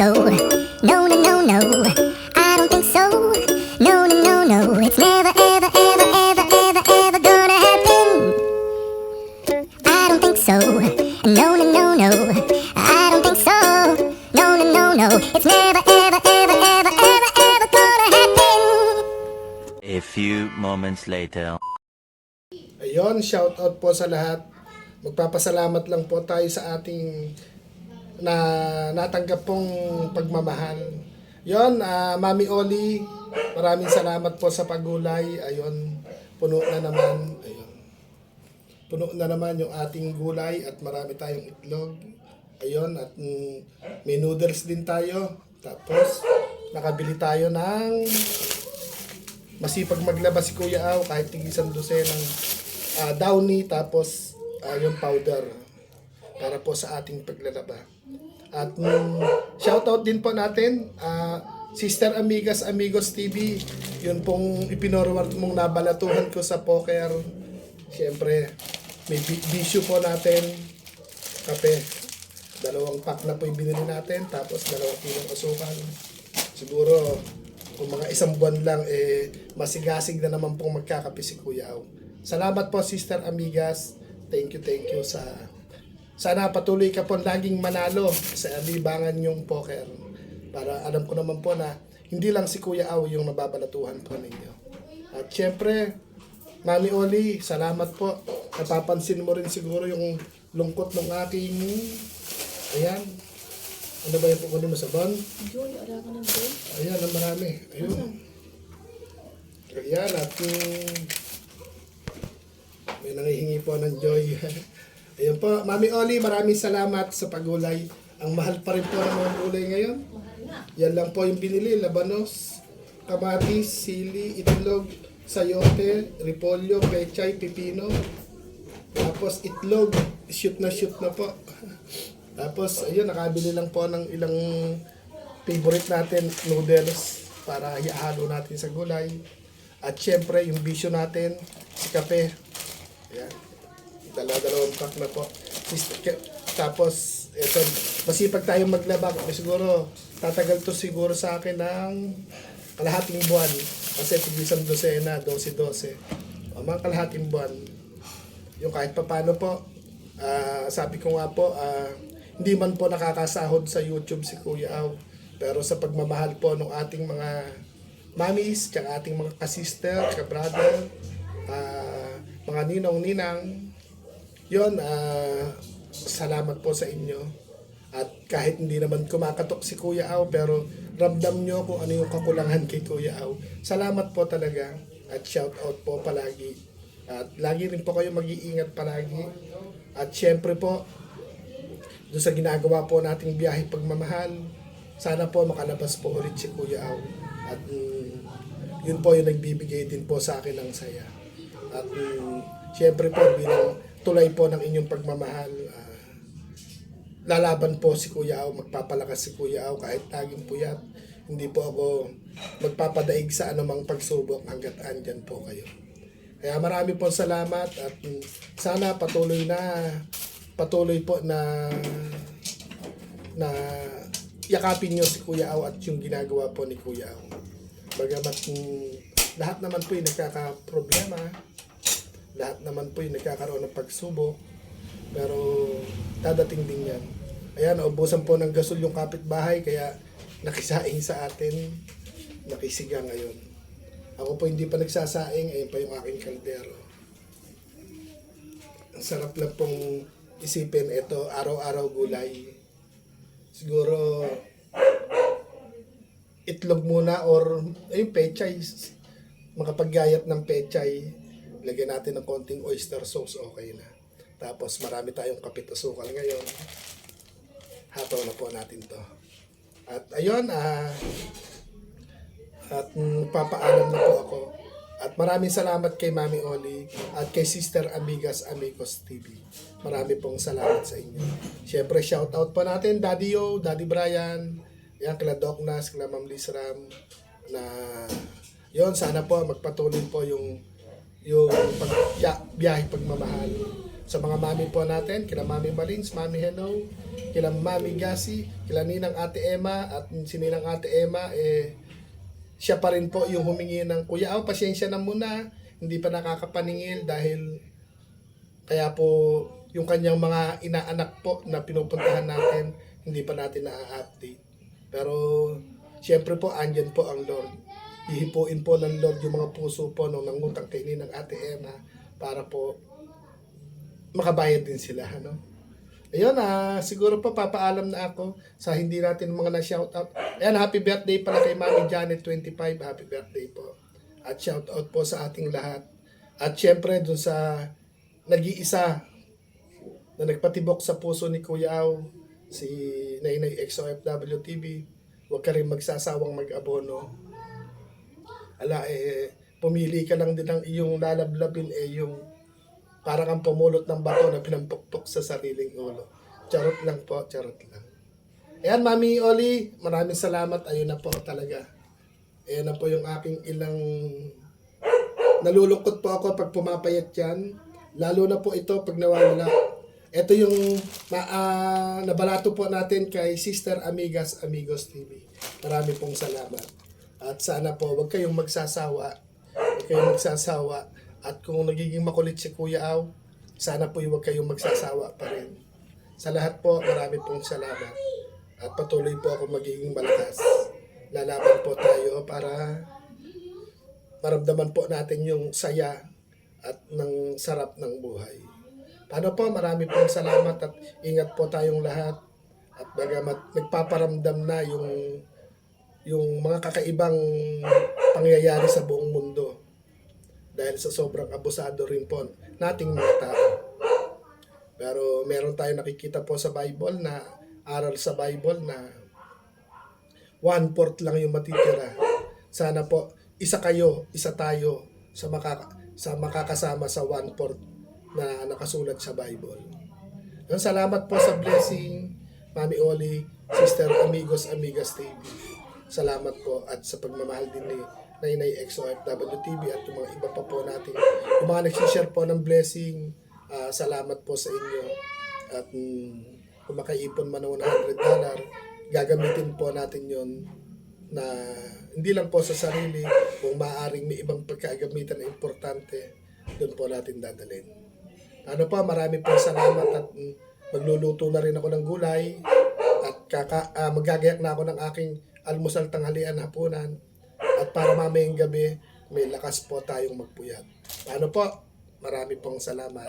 so. No, no, no, no. I don't think so. No, no, no, no. It's never, ever, ever, ever, ever, ever gonna happen. I don't think so. No, no, no, no. I don't think so. No, no, no, no. It's never, ever, ever, ever, ever, ever gonna happen. A few moments later. Ayun, shout out po sa lahat. Magpapasalamat lang po tayo sa ating na natanggap pong pagmamahal. Yon, ah, Mami Oli, maraming salamat po sa pagulay. Ayun, puno na naman. Ayun. Puno na naman yung ating gulay at marami tayong itlog. Ayun, at mm, may noodles din tayo. Tapos, nakabili tayo ng masipag maglaba si Kuya Aw kahit tig isang dosenang ah, downy tapos ah, yung powder para po sa ating paglalaba. At mm, shoutout din po natin ah, Sister Amigas Amigos TV. Yun pong ipinorward mong nabalatuhan ko sa poker. Siyempre, may bi- bisyo po natin. Kape. Dalawang pack na po yung binili natin. Tapos dalawang kilong asukal. Siguro, kung mga isang buwan lang, eh, masigasig na naman pong magkakape si Kuya. Salamat po, Sister Amigas. Thank you, thank you sa... Sana patuloy ka po laging manalo sa libangan yung poker. Para alam ko naman po na hindi lang si Kuya Aw yung nababalatuhan po ninyo. At syempre, Mami Oli, salamat po. Napapansin mo rin siguro yung lungkot ng aking... Ayan. Ano ba yung kukunin mo sa ban? Joy, ala ka ng joy. Ayan, ang marami. Ayun. Ayan, at yung... May nangihingi po ng joy. Ayun po, Mami Oli, maraming salamat sa pagulay. Ang mahal pa rin po ng mga gulay ngayon. Yan lang po yung binili, labanos, kamatis, sili, itlog, sayote, repolyo, pechay, pipino. Tapos itlog, shoot na shoot na po. Tapos ayun, nakabili lang po ng ilang favorite natin noodles para ihalo natin sa gulay. At syempre, yung bisyo natin, si kape. Ayan. Dala-dalawang pack na po. Tapos, eto, masipag tayong maglaba. Siguro, tatagal to siguro sa akin ng kalahating buwan. Kasi tigisang dosena, 12-12. O, mga kalahating buwan. Yung kahit papano po, ah, sabi ko nga po, ah, hindi man po nakakasahod sa YouTube si Kuya Aw. Pero sa pagmamahal po ng ating mga mamis, tsaka ating mga kasister, ka-brother, ah, mga ninong-ninang, yon ah, salamat po sa inyo. At kahit hindi naman kumakatok si Kuya Aw, pero ramdam nyo kung ano yung kakulangan kay Kuya Aw. Salamat po talaga at shout out po palagi. At lagi rin po kayo mag-iingat palagi. At syempre po, doon sa ginagawa po nating biyahe pagmamahal, sana po makalabas po ulit si Kuya Aw. At mm, yun po yung nagbibigay din po sa akin ng saya. At mm, syempre po, bilang tulay po ng inyong pagmamahal, ah, lalaban po si Kuya Aw, magpapalakas si Kuya Aw kahit taging puyat. Hindi po ako magpapadaig sa anumang pagsubok hanggat andyan po kayo. Kaya marami po salamat at sana patuloy na patuloy po na na yakapin nyo si Kuya Aw at yung ginagawa po ni Kuya Aw. Bagamat lahat naman po yung nagkakaproblema, lahat naman po yung nagkakaroon ng pagsubok, pero dadating din yan. Ayan, naubusan po ng gasol yung kapitbahay, kaya nakisaing sa atin, nakisiga ngayon. Ako po hindi pa nagsasaing, ayun pa yung aking kaldero. Ang sarap lang pong isipin ito, araw-araw gulay. Siguro, itlog muna or ayun, pechay. Makapaggayat ng pechay, lagyan natin ng konting oyster sauce, okay na. Tapos marami tayong kapit asukal ngayon. Hataw na po natin to. At ayun, ah, at mm, papaalam na po ako. At maraming salamat kay Mami Oli at kay Sister Amigas Amigos TV. Marami pong salamat sa inyo. Siyempre, shout out po natin Daddy Yo, Daddy Brian, yan, kila Doc Nas, kila Ma'am Liz Ram, na yon sana po magpatuloy po yung yung pag, ya, biyahe pagmamahal. sa mga mami po natin, kila Mami Malins, Mami Hello, kila Mami Gasi, kila Ninang Ate Emma, at si Ninang Ate Emma, eh, siya pa rin po yung humingi ng, Kuya, oh, pasensya na muna, hindi pa nakakapaningil dahil kaya po yung kanyang mga inaanak po na pinupuntahan natin, hindi pa natin na-update. Pero, siyempre po, andyan po ang Lord. Hihipuin po ng Lord yung mga puso po nung nangutang kay ng Ate Emma para po makabayad din sila. Ano? Ayun, ah, siguro pa papaalam na ako sa hindi natin mga na-shoutout. Ayan, happy birthday pala kay Mami Janet 25. Happy birthday po. At shoutout po sa ating lahat. At syempre dun sa nag-iisa na nagpatibok sa puso ni Kuya Au, si Nainay XOFW TV. Huwag ka rin magsasawang mag-abono. Ala, eh, pumili ka lang din ng iyong lalablabin, eh, yung parang ang pumulot ng bato na pinampukpok sa sariling ulo. Charot lang po, charot lang. Ayan, Mami Oli, maraming salamat. Ayun na po talaga. Ayan na po yung aking ilang... Nalulungkot po ako pag pumapayat yan. Lalo na po ito pag nawawala. Ito yung ma, ah, nabalato po natin kay Sister Amigas Amigos TV. Marami pong salamat. At sana po, wag kayong magsasawa. Huwag kayong magsasawa. At kung nagiging makulit si Kuya Aw, sana po huwag kayong magsasawa pa rin. Sa lahat po, marami pong salamat. At patuloy po ako magiging malakas. Lalaban po tayo para maramdaman po natin yung saya at ng sarap ng buhay. Paano po, marami pong salamat at ingat po tayong lahat. At bagamat nagpaparamdam na yung yung mga kakaibang pangyayari sa buong mundo dahil sa sobrang abusado rin po nating mga tao. Pero meron tayong nakikita po sa Bible na aral sa Bible na one-fourth lang yung matitira. Sana po, isa kayo, isa tayo sa, makaka, sa makakasama sa one-fourth na nakasulat sa Bible. Yung salamat po sa blessing, Mami Oli, Sister Amigos, Amigas TV. Salamat po at sa pagmamahal din ni Nainay XOFW TV at yung mga iba pa po natin. Yung mga nagsishare po ng blessing, ah, salamat po sa inyo. At mm, kung makaipon man ng $100, gagamitin po natin yon na hindi lang po sa sarili, kung maaaring may ibang pagkagamitan na importante, doon po natin dadalhin. Ano pa, marami po salamat at mm, magluluto na rin ako ng gulay kaka, ah, magagayak na ako ng aking almusal tanghalian hapunan at para mamayang gabi may lakas po tayong magpuyat. Paano po? Marami pong salamat.